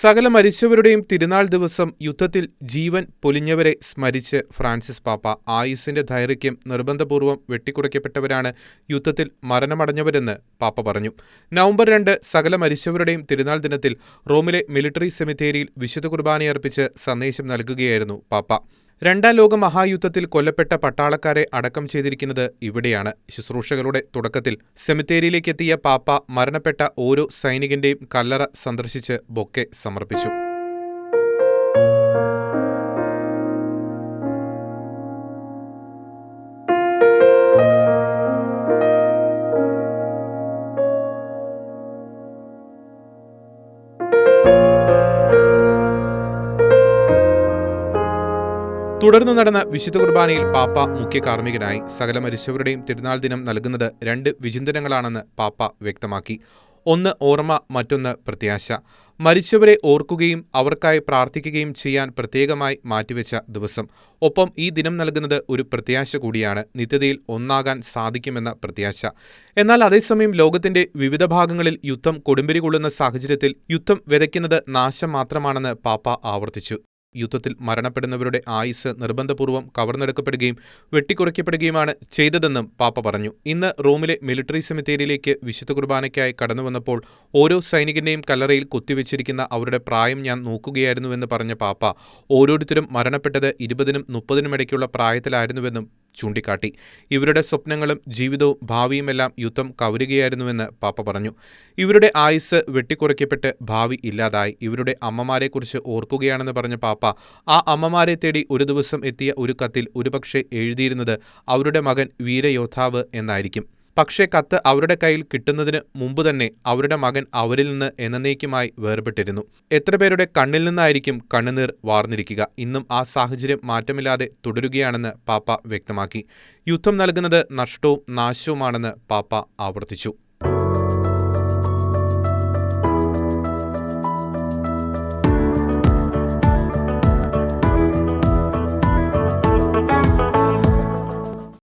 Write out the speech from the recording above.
സകല മരിച്ചവരുടെയും തിരുനാൾ ദിവസം യുദ്ധത്തിൽ ജീവൻ പൊലിഞ്ഞവരെ സ്മരിച്ച് ഫ്രാൻസിസ് പാപ്പ ആയുസിന്റെ ദൈർഘ്യം നിർബന്ധപൂർവം വെട്ടിക്കുറയ്ക്കപ്പെട്ടവരാണ് യുദ്ധത്തിൽ മരണമടഞ്ഞവരെന്ന് പാപ്പ പറഞ്ഞു. നവംബർ രണ്ട് സകല മരിച്ചവരുടെയും തിരുനാൾ ദിനത്തിൽ റോമിലെ മിലിറ്ററി സെമിത്തേരിയിൽ വിശുദ്ധ കുർബാനയർപ്പിച്ച് സന്ദേശം നൽകുകയായിരുന്നു പാപ്പ. രണ്ടാം ലോക മഹായുദ്ധത്തിൽ കൊല്ലപ്പെട്ട പട്ടാളക്കാരെ അടക്കം ചെയ്തിരിക്കുന്നത് ഇവിടെയാണ്. ശുശ്രൂഷകളുടെ തുടക്കത്തിൽ സെമിത്തേരിയിലേക്കെത്തിയ പാപ്പ മരണപ്പെട്ട ഓരോ സൈനികന്റെയും കല്ലറ സന്ദർശിച്ച് ബൊക്കെ സമർപ്പിച്ചു. തുടർന്ന് നടന്ന വിശുദ്ധ കുർബാനയിൽ പാപ്പ മുഖ്യ കാർമ്മികനായി സകല മരിച്ചവരുടെയും തിരുനാൾ ദിനം നൽകുന്നത് രണ്ട് വിചിന്തനങ്ങളാണെന്ന് പാപ്പ വ്യക്തമാക്കി. ഒന്ന് ഓർമ്മ മറ്റൊന്ന് പ്രത്യാശ. മരിച്ചവരെ ഓർക്കുകയും അവർക്കായി പ്രാർത്ഥിക്കുകയും ചെയ്യാൻ പ്രത്യേകമായി മാറ്റിവെച്ച ദിവസം. ഒപ്പം ഈ ദിനം നൽകുന്നത് ഒരു പ്രത്യാശ കൂടിയാണ്. നിത്യതയിൽ ഒന്നാകാൻ സാധിക്കുമെന്ന പ്രത്യാശ. എന്നാൽ അതേസമയം ലോകത്തിന്റെ വിവിധ ഭാഗങ്ങളിൽ യുദ്ധം കൊടുമ്പിരി കൊള്ളുന്ന സാഹചര്യത്തിൽ യുദ്ധം വിതയ്ക്കുന്നത് നാശം മാത്രമാണെന്ന് പാപ്പ ആവർത്തിച്ചു. യുദ്ധത്തിൽ മരണപ്പെടുന്നവരുടെ ആയുസ് നിർബന്ധപൂർവം കവർന്നെടുക്കപ്പെടുകയും വെട്ടിക്കുറയ്ക്കപ്പെടുകയുമാണ് ചെയ്തതെന്നും പാപ്പ പറഞ്ഞു. ഇന്ന് റോമിലെ മിലിറ്ററി സെമിത്തേരിയിലേക്ക് വിശുദ്ധ കുർബാനയ്ക്കായി കടന്നു വന്നപ്പോൾ ഓരോ സൈനികന്റെയും കല്ലറയിൽ കുത്തിവെച്ചിരിക്കുന്ന അവരുടെ പ്രായം ഞാൻ നോക്കുകയായിരുന്നുവെന്ന് പറഞ്ഞ പാപ്പ ഓരോരുത്തരും മരണപ്പെട്ടത് ഇരുപതിനും മുപ്പതിനും ഇടയ്ക്കുള്ള പ്രായത്തിലായിരുന്നുവെന്നും ചൂണ്ടിക്കാട്ടി. ഇവരുടെ സ്വപ്നങ്ങളും ജീവിതവും ഭാവിയുമെല്ലാം യുദ്ധം കവരുകയായിരുന്നുവെന്ന് പാപ്പ പറഞ്ഞു. ഇവരുടെ ആയുസ് വെട്ടിക്കുറയ്ക്കപ്പെട്ട് ഭാവി ഇല്ലാതായി. ഇവരുടെ അമ്മമാരെക്കുറിച്ച് ഓർക്കുകയാണെന്ന് പറഞ്ഞ പാപ്പ ആ അമ്മമാരെ തേടി ഒരു ദിവസം എത്തിയ ഒരു കത്തിൽ ഒരുപക്ഷെ എഴുതിയിരുന്നത് അവരുടെ മകൻ വീരയോദ്ധാവ് എന്നായിരിക്കും. പക്ഷേ കത്ത് അവരുടെ കയ്യിൽ കിട്ടുന്നതിന് മുമ്പ് തന്നെ അവരുടെ മകൻ അവരിൽ നിന്ന് എന്നേക്കുമായി വേർപെട്ടിരുന്നു. എത്ര പേരുടെ കണ്ണിൽ നിന്നായിരിക്കും കണ്ണുനീർ വാർന്നിരിക്കുക? ഇന്നും ആ സാഹചര്യം മാറ്റമില്ലാതെ തുടരുകയാണെന്ന് പാപ്പ വ്യക്തമാക്കി. യുദ്ധം നൽകുന്നത് നഷ്ടവും നാശവുമാണെന്ന് പാപ്പ ആവർത്തിച്ചു.